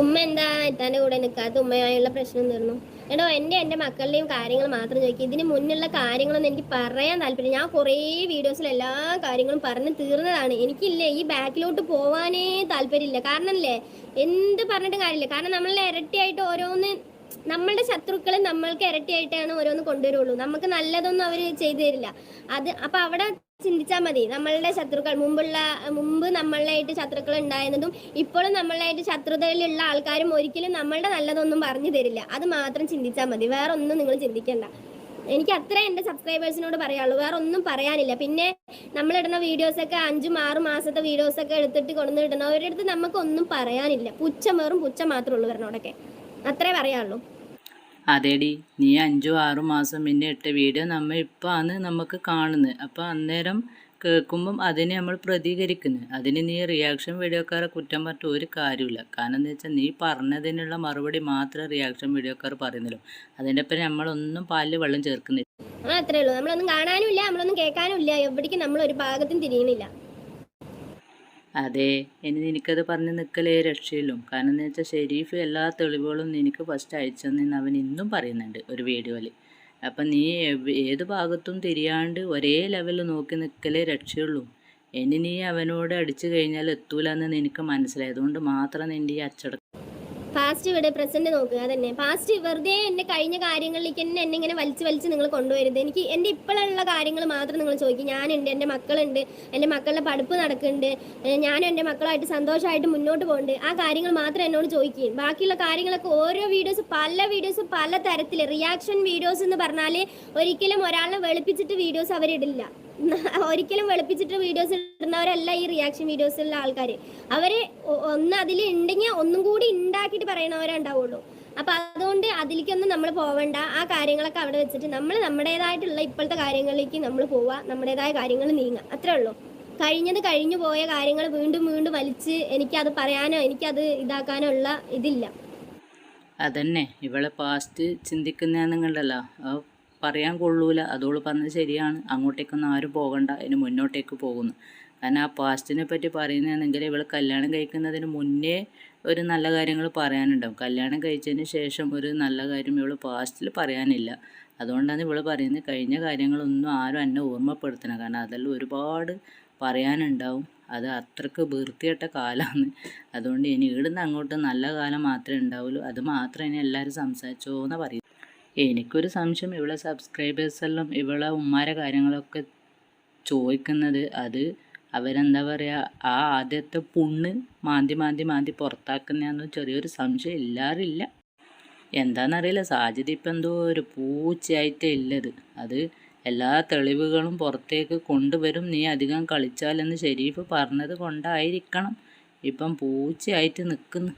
ഉമ്മ എന്താ എത്താന്റെ കൂടെ നിൽക്കാത്ത ഉമ്മയായുള്ള പ്രശ്നം തീർന്നു. എടോ എന്റെ എന്റെ മക്കളുടെയും കാര്യങ്ങൾ മാത്രം ചോദിക്കും. ഇതിന് മുന്നുള്ള കാര്യങ്ങളൊന്നും എനിക്ക് പറയാൻ താല്പര്യം ഞാൻ കുറേ വീഡിയോസിൽ എല്ലാ കാര്യങ്ങളും പറഞ്ഞ് തീർന്നതാണ്. എനിക്കില്ലേ ഈ ബാക്കിലോട്ട് പോവാനേ താല്പര്യമില്ല. കാരണം അല്ലേ എന്ത് പറഞ്ഞിട്ടും കാര്യമില്ല. കാരണം നമ്മളെ ഇരട്ടിയായിട്ട് ഓരോന്ന് നമ്മളുടെ ശത്രുക്കൾ നമ്മൾക്ക് ഇരട്ടിയായിട്ടാണ് ഓരോന്ന് കൊണ്ടുവരുള്ളൂ. നമുക്ക് നല്ലതൊന്നും അവർ ചെയ്തു തരില്ല. അത് അപ്പൊ അവിടെ ചിന്തിച്ചാൽ മതി. നമ്മളുടെ ശത്രുക്കൾ മുമ്പുള്ള മുമ്പ് നമ്മളായിട്ട് ശത്രുക്കൾ ഉണ്ടായിരുന്നതും ഇപ്പോഴും നമ്മളായിട്ട് ശത്രുതയിലുള്ള ആൾക്കാരും ഒരിക്കലും നമ്മളുടെ നല്ലതൊന്നും പറഞ്ഞു തരില്ല. അത് മാത്രം ചിന്തിച്ചാൽ മതി. വേറെ ഒന്നും നിങ്ങൾ ചിന്തിക്കണ്ട. എനിക്ക് അത്ര എന്റെ സബ്സ്ക്രൈബേഴ്സിനോട് പറയാനുള്ളൂ. വേറെ ഒന്നും പറയാനില്ല. പിന്നെ നമ്മളിടുന്ന വീഡിയോസൊക്കെ അഞ്ചും ആറും മാസത്തെ വീഡിയോസൊക്കെ എടുത്തിട്ട് കൊണ്ടുവന്ന് ഇടുന്നവരുടെ അടുത്ത് നമുക്കൊന്നും പറയാനില്ല. പുച്ഛം വെറും പുച്ഛം മാത്രമേ ഉള്ളൂ വരണോടൊക്കെ അത്രേ പറയാനുള്ളൂ. അതേടി നീ അഞ്ചോ ആറു മാസം മുന്നേ ഇട്ട വീഡിയോ നമ്മൾ ഇപ്പം ആണ് നമുക്ക് കാണുന്നത് അപ്പോൾ അന്നേരം കേൾക്കുമ്പം അതിനെ നമ്മൾ പ്രതികരിക്കുന്നു. അതിന് നീ റിയാക്ഷൻ വീഡിയോക്കാരെ കുറ്റം പറഞ്ഞിട്ട് ഒരു കാര്യമില്ല കാരണം എന്താ വെച്ചാൽ നീ പറഞ്ഞതിനുള്ള മറുപടി മാത്രമേ റിയാക്ഷൻ വീഡിയോക്കാർ പറയുന്നുള്ളൂ. അതിന്റെ ഒപ്പം നമ്മളൊന്നും പാലിൽ വെള്ളം ചേർക്കുന്നില്ല. ആ അത്രേ ഉള്ളൂ. നമ്മളൊന്നും കാണാനും ഇല്ല നമ്മളൊന്നും കേൾക്കാനും ഇല്ല എവിടേക്കും നമ്മൾ ഒരു ഭാഗത്തും തിരിയുന്നില്ല. അതെ ഇനി നിനക്കത് പറഞ്ഞ് നിൽക്കലേ രക്ഷയില്ലും കാരണം എന്ന് വെച്ചാൽ ഷെരീഫ് എല്ലാ തെളിവുകളും നിനക്ക് ഫസ്റ്റ് അയച്ചെന്ന് അവൻ ഇന്നും പറയുന്നുണ്ട് ഒരു വീഡിയോയിൽ അപ്പം നീ ഏത് ഭാഗത്തും തിരിയാണ്ട് ഒരേ ലെവലിൽ നോക്കി നിൽക്കലേ രക്ഷയുള്ളൂ. ഇനി നീ അവനോട് അടിച്ചു കഴിഞ്ഞാൽ എത്തൂലെന്ന് നിനക്ക് മനസ്സിലായതുകൊണ്ട് മാത്രം നിന്റെ ഈ അച്ചടക്കം പാസ്റ്റ് ഇവിടെ പ്രസന്റ് നോക്കുക അതന്നെ. പാസ്റ്റ് വെറുതെ എന്നെ കഴിഞ്ഞ കാര്യങ്ങളിലേക്ക് തന്നെ എന്നെ ഇങ്ങനെ വലിച്ചു വലിച്ച് നിങ്ങൾ കൊണ്ടുവരുത്. എനിക്ക് എന്റെ ഇപ്പോഴുള്ള കാര്യങ്ങൾ മാത്രം നിങ്ങൾ ചോദിക്കും. ഞാനുണ്ട് എന്റെ മക്കളുണ്ട് എന്റെ മക്കളുടെ പഠിപ്പ് നടക്കുന്നുണ്ട് ഞാനും എന്റെ മക്കളായിട്ട് സന്തോഷമായിട്ട് മുന്നോട്ട് പോകുന്നുണ്ട് ആ കാര്യങ്ങൾ മാത്രം എന്നോട് ചോദിക്കും. ബാക്കിയുള്ള കാര്യങ്ങളൊക്കെ ഓരോ വീഡിയോസ് പല വീഡിയോസ് പല തരത്തിൽ റിയാക്ഷൻ വീഡിയോസ് എന്ന് പറഞ്ഞാൽ ഒരിക്കലും ഒരാളെ വെളുപ്പിച്ചിട്ട് വീഡിയോസ് അവരിടില്ല. ഒരിക്കലും വെളുപ്പിച്ചിട്ട് വീഡിയോസ് ഇടുന്നവരല്ല ഈ റിയാക്ഷൻ വീഡിയോസിലുള്ള ആൾക്കാർ അവർ ഒന്ന് അതിൽ ഉണ്ടെങ്കിൽ ഒന്നും കൂടി ഉണ്ടാക്കിയിട്ട് പറയണവരേ ഉണ്ടാവുള്ളൂ. അപ്പൊ അതുകൊണ്ട് അതിലേക്കൊന്നും നമ്മൾ പോവണ്ട. ആ കാര്യങ്ങളൊക്കെ അവിടെ വെച്ചിട്ട് നമ്മൾ നമ്മുടേതായിട്ടുള്ള ഇപ്പോഴത്തെ കാര്യങ്ങളിലേക്ക് നമ്മൾ പോവുക. നമ്മുടേതായ കാര്യങ്ങൾ നീങ്ങുക. അത്രേ ഉള്ളൂ. കഴിഞ്ഞത് കഴിഞ്ഞു പോയ കാര്യങ്ങൾ വീണ്ടും വീണ്ടും വലിച്ച് എനിക്കത് പറയാനോ എനിക്കത് ഇതാക്കാനോ ഉള്ള ഇതില്ല. അതന്നെ. ഇവളെ പാസ്റ്റ് അത് പറയാൻ കൊള്ളൂല. അതോൾ പറഞ്ഞത് ശരിയാണ്. അങ്ങോട്ടേക്കൊന്നും ആരും പോകണ്ട. ഇനി മുന്നോട്ടേക്ക് പോകുന്നു. കാരണം ആ പാസ്റ്റിനെ പറ്റി പറയുന്നതാണെങ്കിൽ ഇവൾ കല്യാണം കഴിക്കുന്നതിന് മുന്നേ ഒരു നല്ല കാര്യങ്ങൾ പറയാനുണ്ടാവും. കല്യാണം കഴിച്ചതിന് ശേഷം ഒരു നല്ല കാര്യം ഇവൾ പാസ്റ്റിൽ പറയാനില്ല. അതുകൊണ്ടാണ് ഇവൾ പറയുന്നത് കഴിഞ്ഞ കാര്യങ്ങളൊന്നും ആരും എന്നെ ഓർമ്മപ്പെടുത്തണം കാരണം അതെല്ലാം ഒരുപാട് പറയാനുണ്ടാവും. അത് അത്രയ്ക്ക് വൃത്തികെട്ട കാലമാണ്. അതുകൊണ്ട് ഇനി ഇവിടുന്ന് അങ്ങോട്ട് നല്ല കാലം മാത്രമേ ഉണ്ടാവുള്ളൂ. അത് മാത്രമേ ഇനി എല്ലാവരും സംസാരിച്ചോ എന്ന് പറയും എനിക്കൊരു സംശയം. ഇവിടെ സബ്സ്ക്രൈബേഴ്സെല്ലാം ഇവിടെ ഉമ്മാരെ കാര്യങ്ങളൊക്കെ ചോദിക്കുന്നത് അത് അവരെന്താ പറയുക ആ ആദ്യത്തെ പുണ്ണ് മാന്തി മാന്തി മാന്തി പുറത്താക്കുന്നതെന്ന് ചെറിയൊരു സംശയം ഇല്ലാറില്ല. എന്താണെന്നറിയില്ല സാധ്യത ഇപ്പം എന്തോ ഒരു പൂച്ചയായിട്ടേ ഉള്ളത് അത് എല്ലാ തെളിവുകളും പുറത്തേക്ക് കൊണ്ടുവരും. നീ അധികം കളിച്ചാലെന്ന് ഷെരീഫ് പറഞ്ഞത് കൊണ്ടായിരിക്കണം. ഇപ്പം പൂച്ചയായിട്ട് നിൽക്കുന്നു.